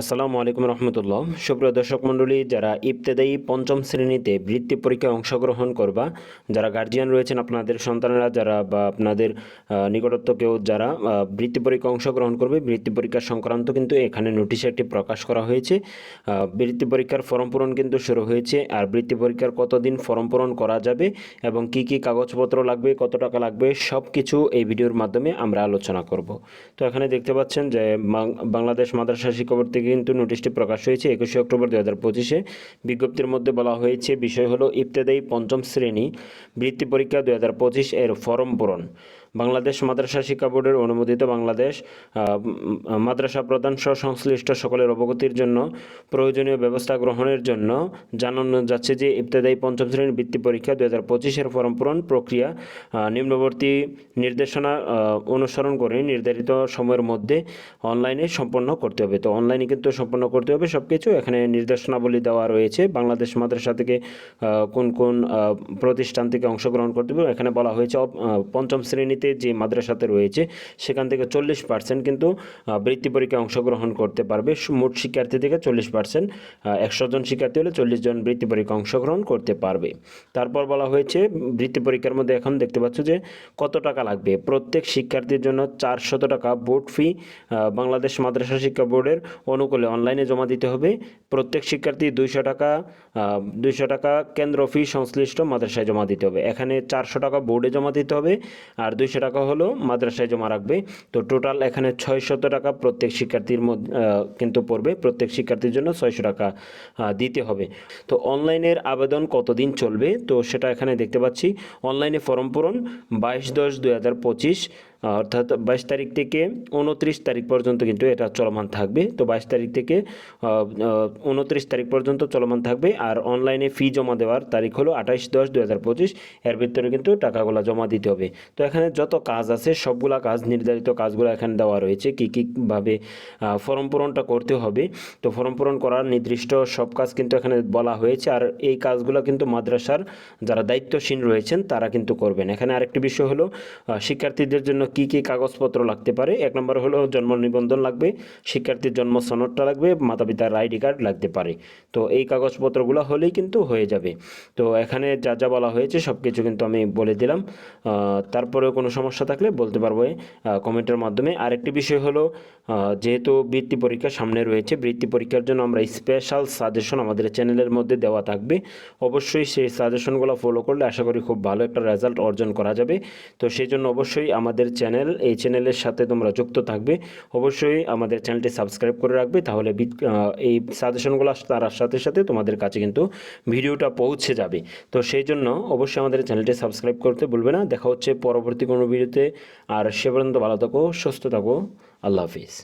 আসসালামু আলাইকুম রহমতুল্লাহ। সুপ্রিয় দর্শক মণ্ডলী, যারা ইবতেদায়ী পঞ্চম শ্রেণীতে বৃত্তি পরীক্ষায় অংশগ্রহণ করবা, যারা গার্জিয়ান রয়েছেন আপনাদের সন্তানেরা, যারা বা আপনাদের নিকটত্ব কেউ যারা বৃত্তি পরীক্ষায় অংশগ্রহণ করবে, বৃত্তি পরীক্ষা সংক্রান্ত কিন্তু এখানে নোটিশে একটি প্রকাশ করা হয়েছে। বৃত্তি পরীক্ষার ফর্ম পূরণ কিন্তু শুরু হয়েছে, আর বৃত্তি পরীক্ষার কতদিন ফর্ম পূরণ করা যাবে এবং কি কি কাগজপত্র লাগবে, কত টাকা লাগবে সব কিছু এই ভিডিওর মাধ্যমে আমরা আলোচনা করব। তো এখানে দেখতে পাচ্ছেন যে বাংলাদেশ মাদ্রাসা শিক্ষা বোর্ড থেকে কিন্তু নোটিশটি প্রকাশ হয়েছে একুশে অক্টোবর দু হাজার পঁচিশে। বিজ্ঞপ্তির মধ্যে বলা হয়েছে, বিষয় হলো ইফতেদায়ী পঞ্চম শ্রেণি বৃত্তি পরীক্ষা দু হাজার পঁচিশ এর ফরম পূরণ। বাংলাদেশ মাদ্রাসা শিক্ষা বোর্ডের অনুমোদিত বাংলাদেশ মাদ্রাসা প্রধান সহ সংশ্লিষ্ট সকলের অবগতির জন্য, প্রয়োজনীয় ব্যবস্থা গ্রহণের জন্য জানানো যাচ্ছে যে ইবতেদায়ী পঞ্চম শ্রেণির বৃত্তি পরীক্ষা দু হাজার পঁচিশের ফর্ম পূরণ প্রক্রিয়া নিম্নবর্তী নির্দেশনা অনুসরণ করে নির্ধারিত সময়ের মধ্যে অনলাইনে সম্পন্ন করতে হবে। তো অনলাইনে কিন্তু সম্পন্ন করতে হবে সব কিছু এখানে নির্দেশনাবলী দেওয়া রয়েছে বাংলাদেশ মাদ্রাসা থেকে কোন কোন প্রতিষ্ঠান থেকে অংশগ্রহণ করতে হবে। এখানে বলা হয়েছে পঞ্চম শ্রেণীতে যে মাদ্রাসাতে রয়েছে, সেখান থেকে চল্লিশ পার্সেন্ট কিন্তু বৃত্তি পরীক্ষায় অংশগ্রহণ করতে পারবে। মোট শিক্ষার্থী থেকে চল্লিশ পার্সেন্ট একশো জন শিক্ষার্থী হলে চল্লিশ জন বৃত্তি পরীক্ষা অংশগ্রহণ করতে পারবে। তারপর বলা হয়েছে, বৃত্তি পরীক্ষার মধ্যে এখন দেখতে পাচ্ছ যে, কত টাকা লাগবে? প্রত্যেক শিক্ষার্থীর জন্য চারশত টাকা বোর্ড ফি বাংলাদেশ মাদ্রাসা শিক্ষা বোর্ডের অনুকূলে অনলাইনে জমা দিতে হবে। প্রত্যেক শিক্ষার্থী দুইশো টাকা দুইশো টাকা কেন্দ্র ফি সংশ্লিষ্ট মাদ্রাসায় জমা দিতে হবে। এখানে চারশো টাকা বোর্ডে জমা দিতে হবে, আর দুইশো টাকা হলো মাদ্রাসায় জমা রাখবে। তো টোটাল এখানে ছয়শত টাকা প্রত্যেক শিক্ষার্থীর কিন্তু পড়বে। প্রত্যেক শিক্ষার্থীর জন্য ছয়শো টাকা দিতে হবে। তো অনলাইনের আবেদন কতদিন চলবে? তো সেটা এখানে দেখতে পাচ্ছি। অনলাইনে ফর্ম পূরণ বাইশ দশ দুই হাজার পঁচিশ। অর্থাৎ বাইশ তারিখ থেকে উনত্রিশ তারিখ পর্যন্ত কিন্তু এটা চলমান থাকবে। তো বাইশ তারিখ থেকে উনত্রিশ তারিখ পর্যন্ত চলমান থাকবে আর অনলাইনে ফি জমা দেওয়ার তারিখ হলো আঠাইশ দশ দু হাজার পঁচিশ। এর ভিতরে কিন্তু টাকাগুলো জমা দিতে হবে। তো এখানে যত কাজ আছে, সবগুলা কাজ, নির্ধারিত কাজগুলো এখানে দেওয়া রয়েছে। কী কীভাবে ফর্ম পূরণটা করতে হবে। তো ফর্ম পূরণ করার নির্দিষ্ট সব কাজ কিন্তু এখানে বলা হয়েছে। আর এই কাজগুলো কিন্তু মাদ্রাসার যারা দায়িত্বশীল রয়েছেন, তারা কিন্তু করবেন। এখানে আরেকটি বিষয় হলো শিক্ষার্থীদের জন্য কি কি কাগজপত্র লাগতে পারে? এক নম্বর হলো জন্ম নিবন্ধন লাগবে, শিক্ষার্থীর জন্ম সনদটা লাগবে মাতা পিতার আইডি কার্ড লাগতে পারে। তো এই কাগজপত্রগুলো হলেই কিন্তু হয়ে যাবে। তো এখানে যা যা বলা হয়েছে সব কিছু কিন্তু আমি বলে দিলাম। তারপরেও কোনো সমস্যা থাকলে বলতে পারব কমেন্টের মাধ্যমে। আরেকটি বিষয় হলো যেহেতু বৃত্তি পরীক্ষা সামনে রয়েছে, বৃত্তি পরীক্ষার জন্য আমরা স্পেশাল সাজেশন আমাদের চ্যানেলের মধ্যে দেওয়া থাকবে। অবশ্যই সেই সাজেশনগুলো ফলো করলে আশা করি খুব ভালো একটা রেজাল্ট অর্জন করা যাবে। তো সেই জন্য অবশ্যই আমাদের চ্যানেল এই চ্যানেলের সাথে তোমরা যুক্ত থাকবে। অবশ্যই আমাদের চ্যানেলটি সাবস্ক্রাইব করে রাখবে, তাহলে এই সাজেশনগুলো তার সাথে সাথে তোমাদের কাছে কিন্তু ভিডিওটা পৌঁছে যাবে। তো সেই জন্য অবশ্যই আমাদের চ্যানেলটি সাবস্ক্রাইব করতে ভুলবে না। দেখা হচ্ছে পরবর্তী কোনো ভিডিওতে আর সে পর্যন্ত ভালো থাকো, সুস্থ থাকো। আল্লাহ হাফিজ।